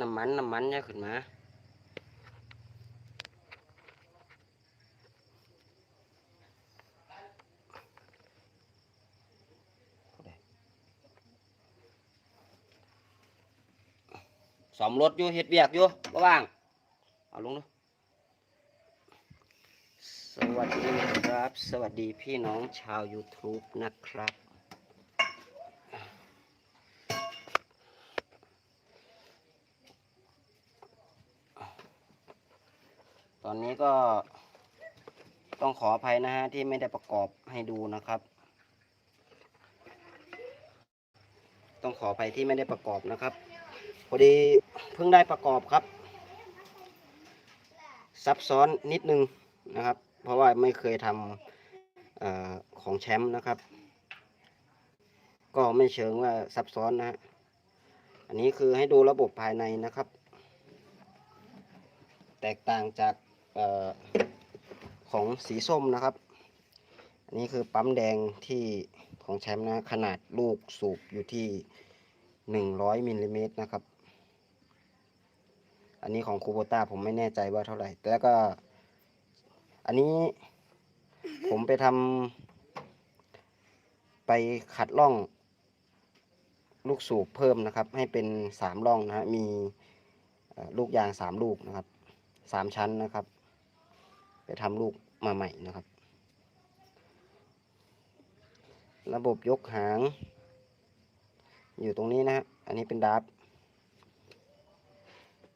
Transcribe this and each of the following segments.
น้ำมันน้ำมันจะขึ้นมาสอมรถอยู่เฮ็ดเบียกอยู่ระว่าง เอาลงดูสวัสดีครับ สวัสดีพี่น้องชาว YouTube นะครับ อนนี้ก็ต้องขออภัยนะฮะที่ไม่ได้ประกอบให้ดูนะครับ ต้องขออภัยที่ไม่ได้ประกอบนะครับ พอดีเพิ่งได้ประกอบครับ ซับซ้อนนิดนึงนะครับ เพราะว่าไม่เคยทำออของแชมป์นะครับ ก็ไม่เชิงว่าซับซ้อนนะฮะ อันนี้คือให้ดูระบบภายในนะครับ แตกต่างจาก ออของสีส้มนะครับ อันนี้คือปั๊มแดงที่ของแชมป์นะขนาดลูกสูบอยู่ที่100มิลลิเมตรนะครับ อันนี้ของคูโบต้าผมไม่แน่ใจว่าเท่าไหร่ แต่ก็อันนี้ผมไปทำไปขัดล่องลูกสูบเพิ่มนะครับ ให้เป็นสามล่องนะฮะมีลูกยางสามลูกนะครับสามชั้นนะครับ ไปทำลูกมาใหม่นะครับ ระบบยกหาง อยู่ตรงนี้นะฮะอันนี้เป็นดับ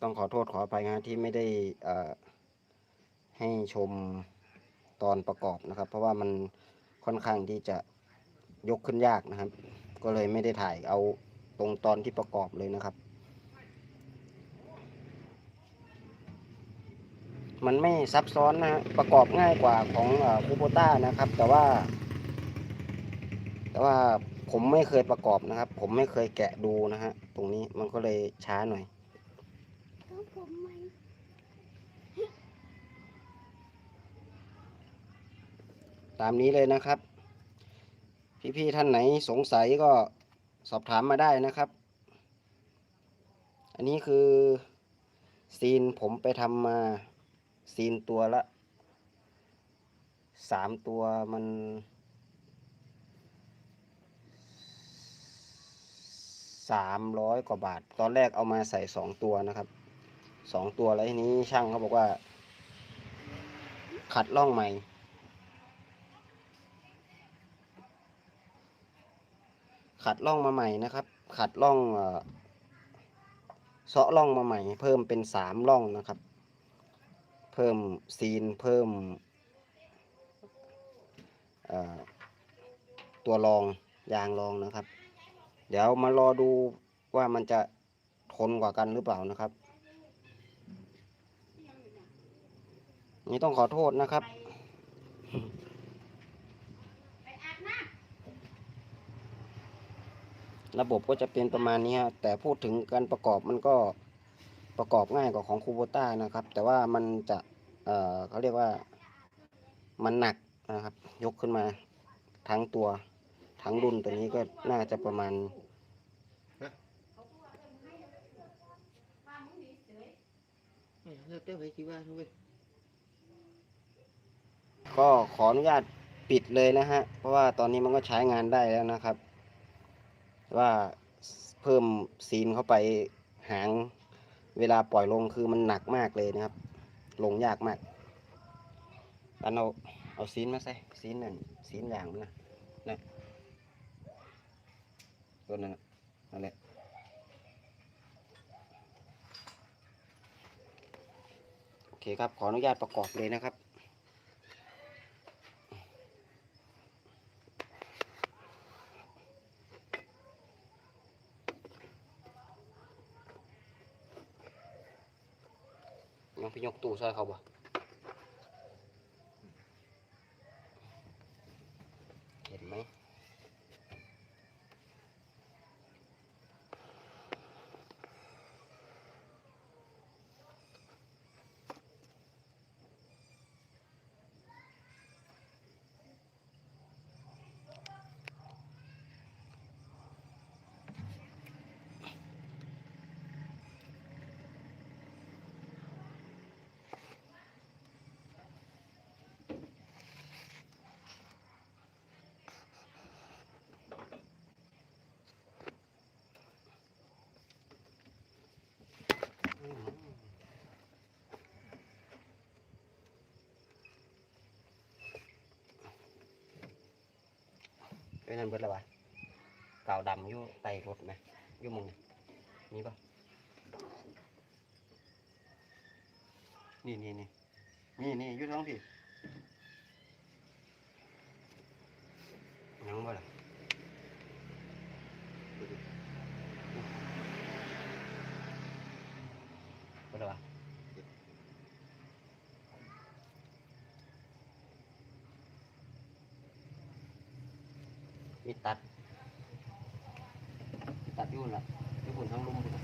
ต้องขอโทษขออภัยนะที่ไม่ได้ให้ชมตอนประกอบนะครับ เพราะว่ามันค่อนข้างที่จะยกขึ้นยากนะครับ ก็เลยไม่ได้ถ่ายเอาตรงตอนที่ประกอบเลยนะครับ มันไม่ซับซ้อนนะฮะประกอบง่ายกว่าของคูโบต้านะครับ แต่ว่า แต่ว่าผมไม่เคยประกอบนะครับ ผมไม่เคยแกะดูนะฮะตรงนี้มันก็เลยช้าหน่อยตามนี้เลยนะครับ พี่ๆท่านไหนสงสัยก็สอบถามมาได้นะครับ อันนี้คือซีนผมไปทำมา ซีนตัวละสามตัวมันสามร้อยกว่าบาท ตอนแรกเอามาใส่สองตัวนะครับสองตัวแล้วทีนี้ช่างเขาบอกว่า ขัดล่องใหม่ ขัดล่องมาใหม่นะครับ ขัดล่องเอ่อเซาะล่องมาใหม่ เพิ่มเป็นสามล่องนะครับ เพิ่มซีนเพิ่มตัวรองยางรองนะครับ เดี๋ยวมารอดูว่ามันจะทนกว่ากันหรือเปล่านะครับ นี่ต้องขอโทษนะครับระบบก็จะเป็นประมาณนี้ฮะแต่พูดถึงการประกอบมันก็ ประกอบง่ายกว่าของคูโบต้านะครับ แต่ว่ามันจะเอ่อเขาเรียกว่ามันหนักนะครับ ยกขึ้นมาทั้งตัวทั้งรุ่นตัวนี้ก็น่าจะประมาณก็ขออนุญาตปิดเลยนะฮะ เพราะว่าตอนนี้มันก็ใช้งานได้แล้วนะครับ ว่าเพิ่มซีนเข้าไปหาง เวลาปล่อยลงคือมันหนักมากเลยนะครับ ลงยากมากอันเอาเอาซีนมาใส่ซีนนั่นซีนอย่างนนะนะตัวนั้นนั่นแหละโอเคครับ ขออนุญาตประกอบเลยนะครับ ยังพี่ยกตู้ซอยเขาบ่ เป็นนั่นเบิดแล้ววะกาวดำอยู่ไตรถไหมอยู่มึงนี่ปะนี่นี่นี่นี่นี่อยู่ท้องพี่ยังบ่ล่ะดูดิเบิดแล้ววะ มีตัด ตัดอยู่นั่นล่ะอยู่บนทั้งลุ่มพุ่นน่ะ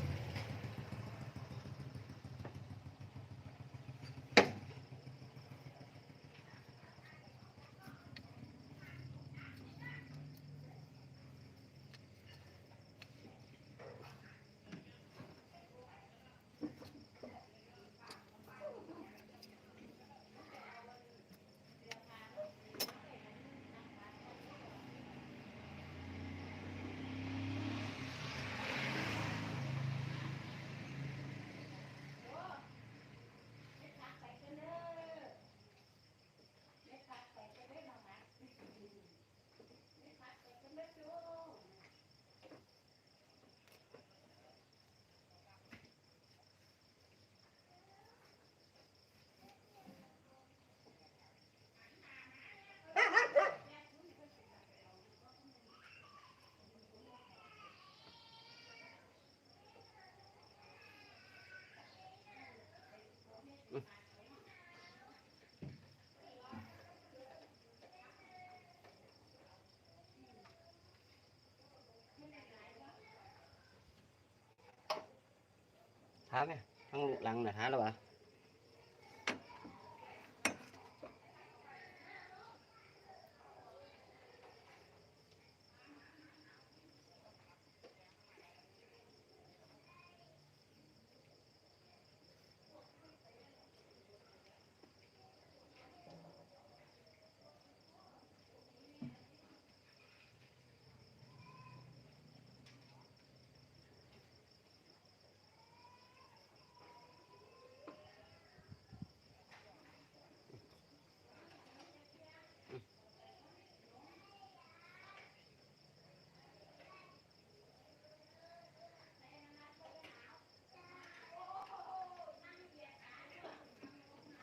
ท้าไหมทั้งหลั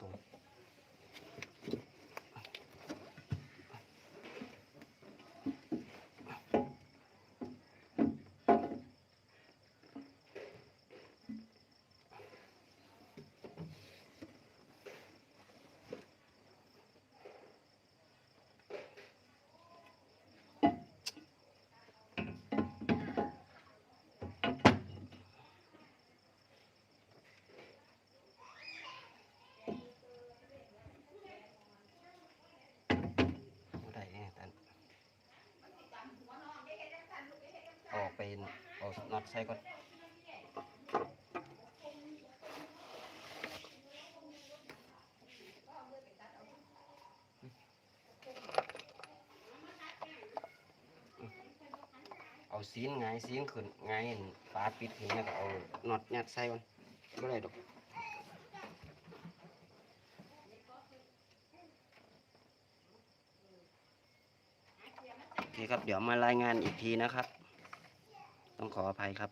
ของมาแตะทั้งผม พูดตรงบ่ได้แน่ตัน ออกไปเอาน็อตใส่ก่อนเอาซีนไงซีนขึ้นไงฝาปิดขึ้นแล้วก็เอาน็อตยัดใส่ก่อนไม่ได้ดอกโอเคครับเดี๋ยวมารายงานอีกทีนะครับ ต้องขออภัยครับ